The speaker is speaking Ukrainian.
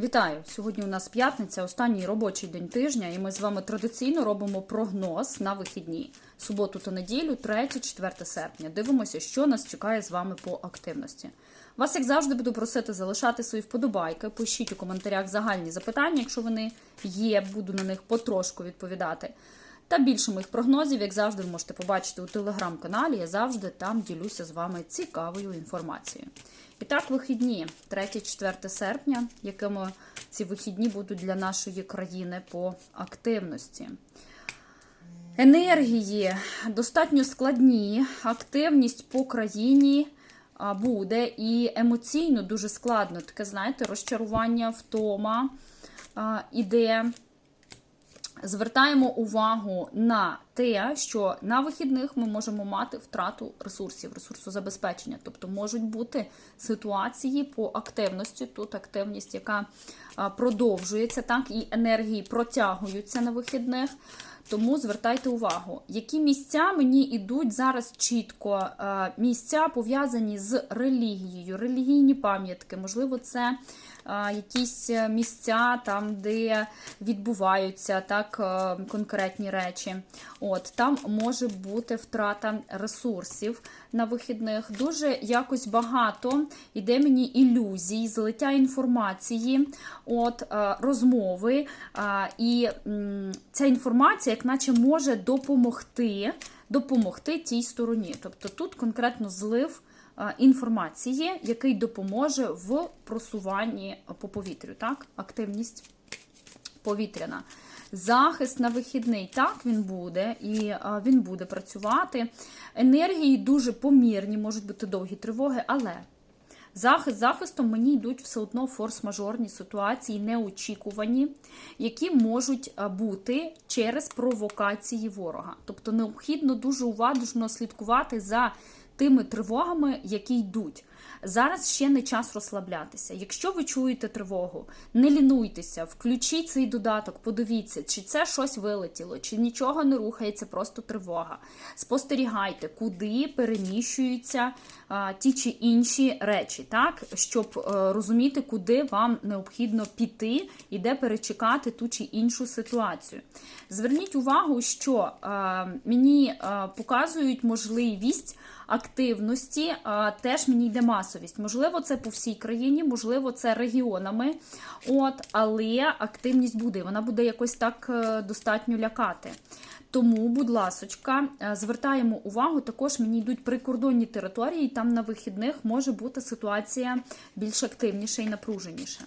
Вітаю! Сьогодні у нас п'ятниця, останній робочий день тижня, і ми з вами традиційно робимо прогноз на вихідні. Суботу та неділю, 3-4 серпня. Дивимося, що нас чекає з вами по активності. Вас, як завжди, буду просити залишати свої вподобайки. Пишіть у коментарях загальні запитання, якщо вони є, буду на них потрошку відповідати. Та більше моїх прогнозів, як завжди, ви можете побачити у телеграм-каналі. Я завжди там ділюся з вами цікавою інформацією. І так, вихідні 3-4 серпня, якими ці вихідні будуть для нашої країни по активності. Енергії достатньо складні, активність по країні буде і емоційно дуже складно. Таке, знаєте, розчарування, втома іде. Звертаємо увагу на те, що на вихідних ми можемо мати втрату ресурсів, ресурсозабезпечення. Тобто можуть бути ситуації по активності. Тут активність, яка продовжується, так, і енергії протягуються на вихідних. Тому звертайте увагу, які місця мені йдуть зараз чітко. Місця пов'язані з релігією, релігійні пам'ятки, можливо, це якісь місця там, де відбуваються так конкретні речі. От там може бути втрата ресурсів на вихідних. Дуже якось багато йде мені ілюзій, злиття інформації, от е, розмови. е, І ця інформація, як наче, може допомогти, допомогти тій стороні. Тобто тут конкретно злив е, інформації, який допоможе в просуванні по повітрю. Так, активність повітряна. Захист на вихідний, так він буде, і а, він буде працювати. Енергії дуже помірні, можуть бути довгі тривоги, але захист захистом мені йдуть все одно форс-мажорні ситуації, неочікувані, які можуть бути через провокації ворога. Тобто необхідно дуже уважно слідкувати за тими тривогами, які йдуть. Зараз ще не час розслаблятися. Якщо ви чуєте тривогу, не лінуйтеся, включіть цей додаток, подивіться, чи це щось вилетіло, чи нічого не рухається, просто тривога. Спостерігайте, куди переміщуються а, ті чи інші речі, так щоб е, розуміти, куди вам необхідно піти і де перечекати ту чи іншу ситуацію. Зверніть увагу, що е, мені е, показують можливість активності, а, теж мені йде масовість. Можливо, це по всій країні, можливо, це регіонами. От, але активність буде. Вона буде якось так е, достатньо лякати. Тому, будь ласочка, е, звертаємо увагу. Також мені йдуть прикордонні території, і там на вихідних може бути ситуація більш активніша і напруженіша.